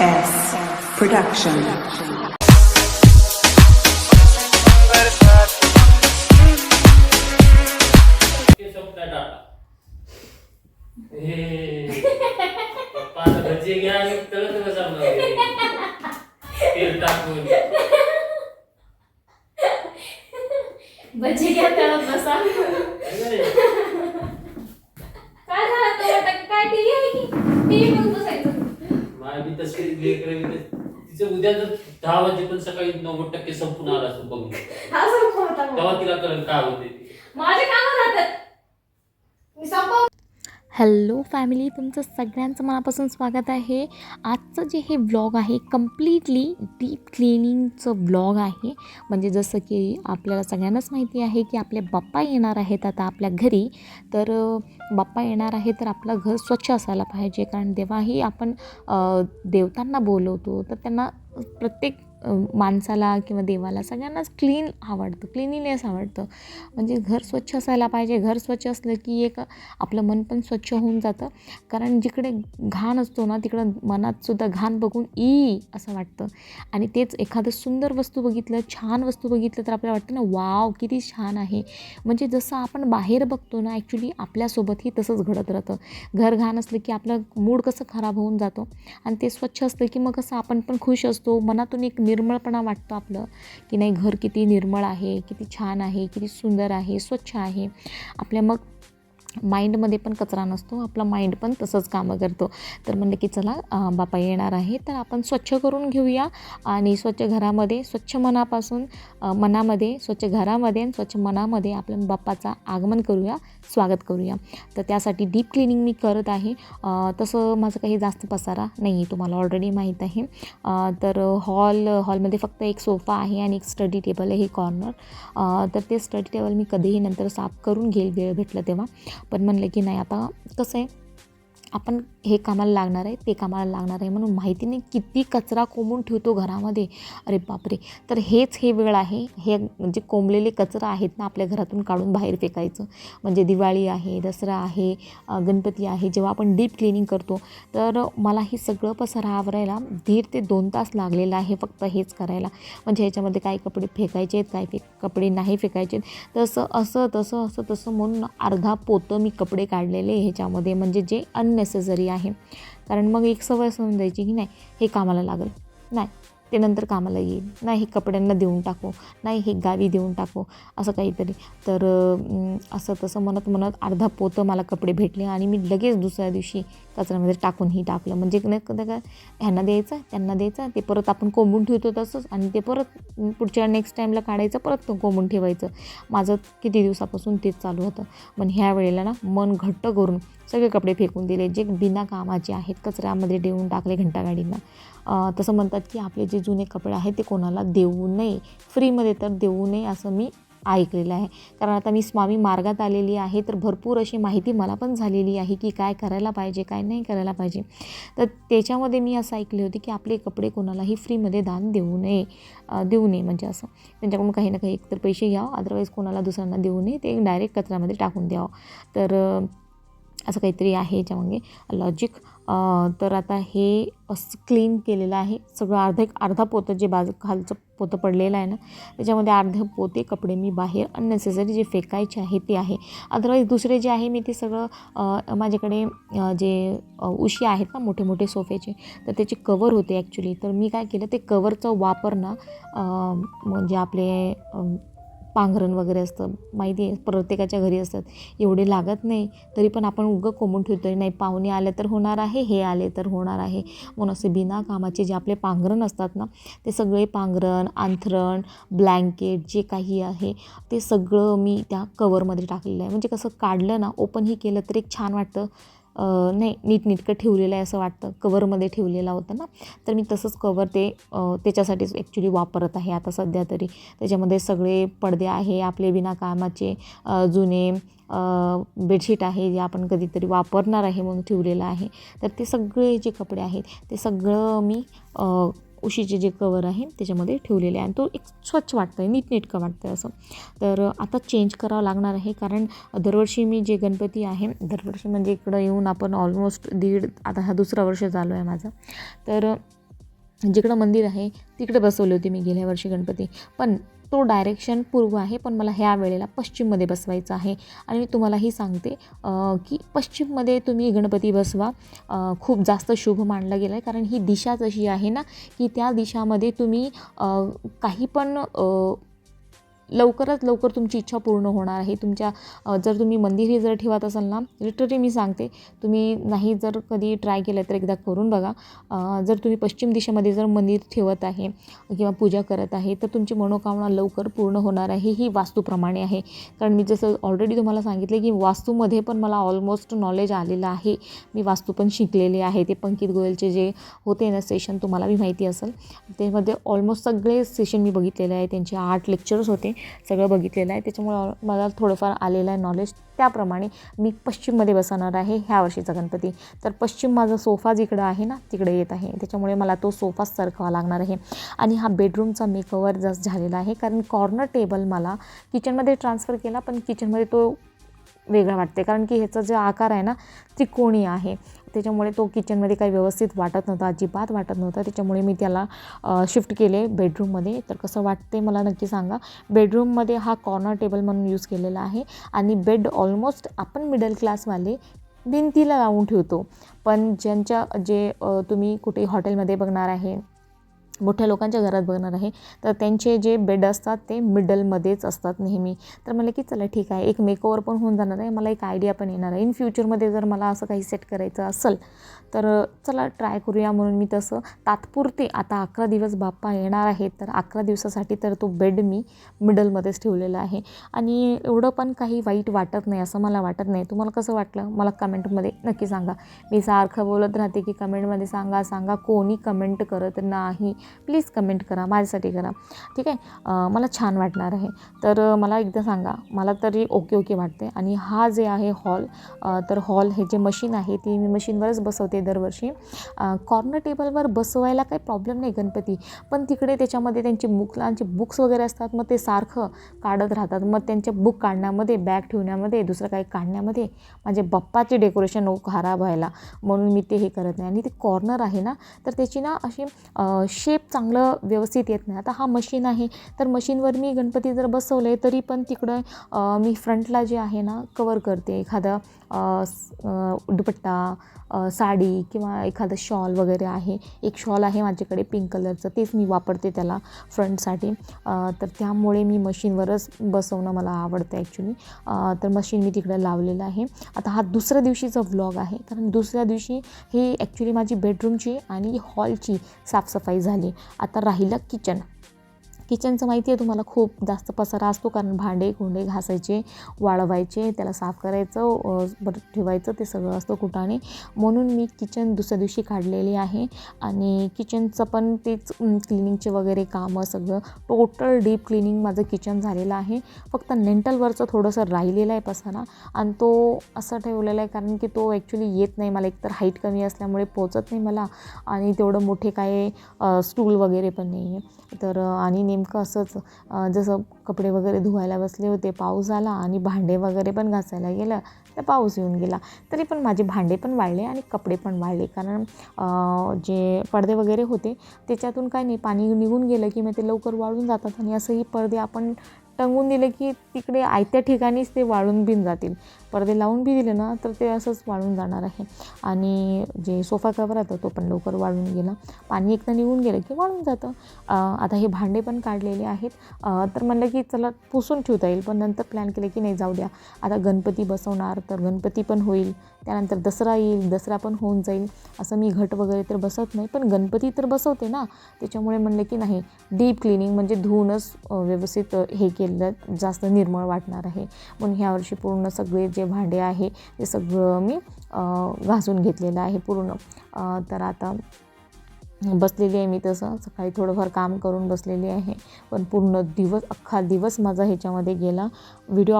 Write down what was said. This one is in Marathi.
Production. हे. आता भजी घ्या तळत बसा? काय झालं तो काय टीव्ही आहे की? टीव्ही बी तशी. तिचं उद्या जर दहा वाजेपर्यंत सकाळी नव्वद टक्के संपून आला असं बघून हा. तेव्हा तिला कळेल काय होते. माझे काम राहतात हॅलो फॅमिली तुमचं सगळ्यांचं मनापासून स्वागत आहे. आजचं जे हे व्लॉग आहे कम्प्लिटली डीप क्लिनिंगचं व्लॉग आहे. म्हणजे जसं की आपल्याला सगळ्यांनाच माहिती आहे की आपले बाप्पा येणार आहेत आता आपल्या घरी. तर बाप्पा येणार आहे तर आपलं घर स्वच्छ असायला पाहिजे. कारण तेव्हाही आपण देवतांना बोलवतो. तर त्यांना प्रत्येक माणसाला किंवा देवाला सगळ्यांनाच क्लीन आवडतं क्लिनिनेस आवडतं. म्हणजे घर स्वच्छ असायला पाहिजे. घर स्वच्छ असलं की एक आपलं मन पण स्वच्छ होऊन जातं. कारण जिकडे घाण असतो ना तिकडं मनातसुद्धा घाण बघून ई असं वाटतं. आणि तेच एखादं सुंदर वस्तू बघितलं छान वस्तू बघितलं तर आपल्याला वाटतं ना वाव किती छान आहे. म्हणजे जसं आपण बाहेर बघतो ना ॲक्च्युली आपल्यासोबतही तसंच घडत राहतं. घर घाण असलं की आपलं मूड कसं खराब होऊन जातो. आणि ते स्वच्छ असलं की मग कसं आपण पण खुश असतो. मनातून एक निर्मळपणा वाटतो आपलं की नाही घर किती निर्मळ आहे किती छान आहे किती सुंदर आहे स्वच्छ आहे. आपल्या मग माइंडमध्ये पण कचरा नसतो आपला माइंड पण तसंच कामं करतो. तर म्हणलं की चला बापा येणार आहे तर आपण स्वच्छ करून घेऊया आणि स्वच्छ घरामध्ये स्वच्छ मनापासून मनामध्ये स्वच्छ घरामध्ये आणि स्वच्छ मनामध्ये आपल्या बाप्पाचा आगमन करूया स्वागत करूया. तर त्यासाठी डीप क्लिनिंग मी करत आहे. तसं माझं काही जास्त पसारा नाही आहे तुम्हाला ऑलरेडी माहीत आहे. तर हॉल हॉलमध्ये फक्त एक सोफा आहे आणि एक स्टडी टेबल आहे कॉर्नर. तर ते स्टडी टेबल मी कधीही नंतर साफ करून घेईल वेळ भेटलं तेव्हा. पण म्हणलं की नाही आता कसं आहे आपण हे कामाला लागणार आहे ते कामाला लागणार आहे म्हणून माहिती नाही किती कचरा कोंबून ठेवतो घरामध्ये. अरे बापरे! तर हेच हे वेळ आहे. हे जे कोंबलेले कचरा आहेत ना आपल्या घरातून काढून बाहेर फेकायचं. म्हणजे दिवाळी आहे दसरा आहे गणपती आहे जेव्हा आपण डीप क्लिनिंग करतो तर मला हे सगळं पसारा आवरायला दीड ते दोन तास लागलेला आहे फक्त हेच करायला. म्हणजे ह्याच्यामध्ये काय कपडे फेकायचे आहेत काय फेक कपडे नाही फेकायचे आहेत. तसं असं तसं असं तसं म्हणून अर्धा पोतं मी कपडे काढलेले ह्याच्यामध्ये. म्हणजे जे नेसेसरी आहे. कारण मग एक सवय समजायची द्यायची की नाही हे कामाला लागेल. नाही. ते नंतर कामाला येईल. नाही हे कपड्यांना देऊन टाकू. नाही हे गावी देऊन टाकू. असं काहीतरी. तर असं तसं म्हणत म्हणत अर्धा पोतं मला कपडे भेटले आणि मी लगेच दुसऱ्या दिवशी कचऱ्यामध्ये टाकूनही टाकलं. म्हणजे नाही का काय ह्यांना द्यायचं त्यांना द्यायचं ते परत आपण कोंबून ठेवतो तसंच आणि ते परत पुढच्या नेक्स्ट टाईमला काढायचं परत कोंबून ठेवायचं. माझं किती दिवसापासून तेच चालू होतं. पण ह्या वेळेला ना मन घट्ट करून सगळे कपडे फेकून दिले. जे बिना कामाचे आहेत कचऱ्यामध्ये देऊन टाकले घंटागाडींना. तसं म्हणतात की आपले जे जुने कपडे आहेत ते कोणाला देऊ नये. फ्रीमध्ये तर देऊ नये असं मी ऐकलेलं आहे. कारण आता मी स्वामी मार्गात आलेली आहे तर भरपूर अशी माहिती मला पण झालेली आहे की काय करायला पाहिजे काय नाही करायला पाहिजे. तर त्याच्यामध्ये मी असं ऐकले होते की आपले कपडे कोणालाही फ्रीमध्ये दान देऊ नये. देऊ नये म्हणजे असं. त्यांच्याकडून काही ना काही एकतर पैसे घ्यावं अदरवाईज कोणाला दुसऱ्यांना देऊ नये. ते डायरेक्ट कचऱ्यामध्ये टाकून द्यावं. तर असं काहीतरी आहे याच्यामागे. लॉजिक तर आता हे असं क्लीन केलेलं आहे. सगळं अर्धा एक अर्धा पोतं जे बाजू खालचं पोतं पडलेलं आहे ना त्याच्यामध्ये अर्धे पोते कपडे मी बाहेर अननेसेसरी जे फेकायचे आहे ते आहे. अदरवाईज दुसरे जे आहे मी ते सगळं माझ्याकडे जे उशी आहेत ना मोठे मोठे सोफ्याचे तर त्याचे कवर होते ॲक्च्युली तर मी काय केलं ते कवरचा वापर ना म्हणजे आपले पांघरण वगैरे असतं. माहिती आहे प्रत्येकाच्या घरी असतात. एवढे लागत नाही तरी पण आपण उगं कोंबून ठेवतो आहे नाही पाहुणे आले तर होणार आहे हे आले तर होणार आहे. म्हणून असे बिना कामाचे जे आपले पांघरण असतात ना ते सगळे पांघरण अंथरण ब्लँकेट जे काही आहे ते सगळं मी त्या कवरमध्ये टाकलेलं आहे. म्हणजे कसं काढलं ना ओपनही केलं तर एक छान वाटतं. नाही नीटनीटकं ठेवलेलं आहे असं वाटतं. कवरमध्ये ठेवलेला होता ना. तर मी तसंच कवर ते त्याच्यासाठीच ॲक्च्युली वापरत आहे आता सध्या तरी. त्याच्यामध्ये सगळे पडदे आहे आपले विनाकामाचे जुने बेडशीट आहे जे आपण कधीतरी वापरणार आहे म्हणून ठेवलेलं आहे. तर ते सगळे जे कपडे आहेत ते सगळं मी उशीचे जे कवर आहे त्याच्यामध्ये ठेवलेले आहे. आणि तो एक स्वच्छ वाटतं आहे नीटनेटकं वाटतं आहे असं. तर आता चेंज करावं लागणार आहे कारण दरवर्षी मी जे गणपती आहे दरवर्षी म्हणजे इकडं येऊन आपण ऑलमोस्ट दीड आता हा दुसरा वर्ष चालू आहे माझा. तर जिकडं मंदिर आहे तिकडे बसवले होते मी गेल्या वर्षी गणपती. पण तो डायरेक्शन पूर्व आहे पण मला ह्या वेळेला पश्चिममध्ये बसवायचं आहे. आणि मी तुम्हालाही सांगते की पश्चिममध्ये तुम्ही गणपती बसवा. खूप जास्त शुभ मानलं गेलं आहे कारण ही दिशाच अशी आहे ना की त्या दिशामध्ये तुम्ही काही पण लवकरात लवकर तुमची इच्छा पूर्ण होणार आहे. तुमच्या जर तुम्ही मंदिरही जर ठेवत असाल ना लिटरली मी सांगते तुम्ही नाही जर कधी ट्राय केलं तर एकदा करून बघा. जर तुम्ही पश्चिम दिशेमध्ये जर मंदिर ठेवत आहे किंवा पूजा करत आहे तर तुमची मनोकामना लवकर पूर्ण होणार आहे ही वास्तूप्रमाणे आहे. कारण मी जसं ऑलरेडी तुम्हाला सांगितले की वास्तूमध्ये पण मला ऑलमोस्ट नॉलेज आलेलं आहे. मी वास्तू पण शिकलेले आहे. ते पंकित गोयलचे जे होते ना सेशन तुम्हाला बी माहिती असेल. त्यामध्ये ऑलमोस्ट सगळे सेशन मी बघितलेले आहे त्यांचे आठ लेक्चर्स होते. सगळं बघितलेलं आहे. त्याच्यामुळे मला थोडंफार आलेलं आहे नॉलेज त्याप्रमाणे मी पश्चिममध्ये बसवणार आहे ह्या वर्षीचा गणपती. तर पश्चिम माझा सोफा जिकडं आहे ना तिकडे येत आहे. त्याच्यामुळे मला तो सोफाच सरकावा लागणार आहे. आणि हा बेडरूमचा मेकओवर जस्ट झालेला आहे. कारण कॉर्नर टेबल मला किचनमध्ये ट्रान्सफर केला पण किचनमध्ये तो वेगळा वाटते कारण की ह्याचा जो आकार आहे ना त्रिकोणी आहे. त्याच्यामुळे तो किचनमध्ये काही व्यवस्थित वाटत नव्हता अजिबात वाटत नव्हता. त्याच्यामुळे मी त्याला शिफ्ट केले बेडरूममध्ये तर कसं वाटते मला नक्की सांगा. बेडरूममध्ये हा कॉर्नर टेबल म्हणून यूज केलेला आहे. आणि बेड ऑलमोस्ट आपण मिडल क्लासवाले भिंतीला लावून ठेवतो. पण ज्यांच्या जे तुम्ही कुठे हॉटेलमध्ये बघणार आहे मोठ्या लोकांच्या घरात बघणार आहे. तर त्यांचे जे बेड असतात ते मिडलमध्येच असतात नेहमी. तर मला की चला ठीक आहे एक मेकओवर पण होऊन जाणार आहे. मला एक आयडिया पण येणार आहे. इन फ्युचरमध्ये जर मला असं काही सेट करायचं असेल तर चला ट्राय करूया म्हणून मी तसं. तात्पुरते आता अकरा दिवस बाप्पा येणार आहेत तर अकरा दिवसासाठी तर तो बेड मी मिडलमध्येच ठेवलेला आहे. आणि एवढं पण काही वाईट वाटत नाही असं मला वाटत नाही. तुम्हाला कसं वाटलं? मला कमेंटमध्ये नक्की सांगा. मी सारखं बोलत राहते की कमेंटमध्ये सांगा सांगा. कोणी कमेंट करत नाही. प्लीज कमेंट करा माझ्यासाठी करा. ठीक आहे? मला छान वाटणार आहे. तर मला एकदा सांगा मला तरी ओके ओके वाटते आणि हा जे आहे हॉल तर हॉल हे जे मशीन आहे ती मी मशीनवरच बसवते दरवर्षी. कॉर्नर टेबलवर बसवायला काही प्रॉब्लेम नाही गणपती. पण तिकडे त्याच्यामध्ये त्यांचे मुलांचे बुक्स वगैरे असतात मग ते सारखं काढत राहतात. मग त्यांच्या बुक काढण्यामध्ये बॅग ठेवण्यामध्ये दुसरं काही काढण्यामध्ये माझे बाप्पाचे डेकोरेशन हो, खराब व्हायला. म्हणून मी ते हे करत नाही. आणि ते कॉर्नर आहे ना तर त्याची ना अशी शेप चांगलं व्यवस्थित येत नाही. आता हा मशीन आहे तर मशीनवर मी गणपती जर बसवले तरी पण तिकडं मी फ्रंटला जे आहे ना कवर करते. एखादा दुपट्टा साडी किंवा एखादं शॉल वगैरे आहे. एक शॉल आहे माझ्याकडे पिंक कलरचं तेच मी वापरते त्याला फ्रंटसाठी तर त्यामुळे मी मशीनवरच बसवणं मला आवडतं ॲक्च्युली तर मशीन मी तिकडे लावलेलं आहे. आता हा दुसऱ्या दिवशीचा व्लॉग आहे. कारण दुसऱ्या दिवशी हे ॲक्च्युली माझी बेडरूमची आणि हॉलची साफसफाई झाली. आता राहिलं किचन किचनचं माहिती आहे तुम्हाला खूप जास्त पसारा असतो कारण भांडे कुंडे घासायचे वाळवायचे त्याला साफ करायचं अ, बरं ठेवायचं ते सगळं असतं कुठाने म्हणून मी किचन दुसऱ्या दिवशी काढलेली आहे आणि किचनचं पण तेच क्लिनिंगचे वगैरे कामं सगळं टोटल डीप क्लिनिंग माझं किचन झालेलं आहे. फक्त नेंटलवरचं थोडंसं राहिलेलं आहे पसारा आणि तो असा ठेवलेला आहे कारण की तो ॲक्च्युली येत नाही. मला एकतर हाईट कमी असल्यामुळे पोचत नाही मला आणि तेवढं मोठे काय स्टूल वगैरे पण नाही आहे तर आणि नेम नेमकं असंच जसं कपडे वगैरे धुवायला बसले होते पाऊस आला आणि भांडे वगैरे पण घासायला गेलं तर पाऊस येऊन गेला. तरी पण माझे भांडे पण वाळले आणि कपडे पण वाळले. कारण जे पडदे वगैरे होते त्याच्यातून काय नाही पाणी निघून गेलं की मग ते लवकर वाळून जातात आणि असंही पडदे आपण टंगून दिले की तिकडे आयत्या ठिकाणीच ते वाळून बिन जातील. पडदे लावून बी दिले ना तर ते असंच वाळून जाणार आहे. आणि जे सोफा कवर होता तो पण लवकर वाळून गेला. पाणी एकदा निघून गेलं की वाळून जातं. आता हे भांडे पण काढलेले आहेत. तर म्हणलं की चला पुसून ठेवता येईल पण नंतर प्लॅन केलं की नाही जाऊ द्या. आता गणपती बसवणार तर गणपती पण होईल. त्यानंतर दसरा येईल दसरा पण होऊन जाईल. असं मी घट वगैरे तर बसवत नाही पण गणपती तर बसवते ना. त्याच्यामुळे म्हणलं की नाही डीप क्लिनिंग म्हणजे धुवूनच व्यवस्थित हे केलं जास्त निर्मळ वाटणार आहे. म्हणून ह्या वर्षी पूर्ण सगळे जे भांडे आहे ते सगळं मी घासून घेतलेलं आहे पूर्ण. तर आता बसलेली आहे मी तसं. सकाळी थोडंफार काम करून बसलेली आहे. पण पूर्ण दिवस अख्खा दिवस माझा ह्याच्यामध्ये गेला. व्हिडिओ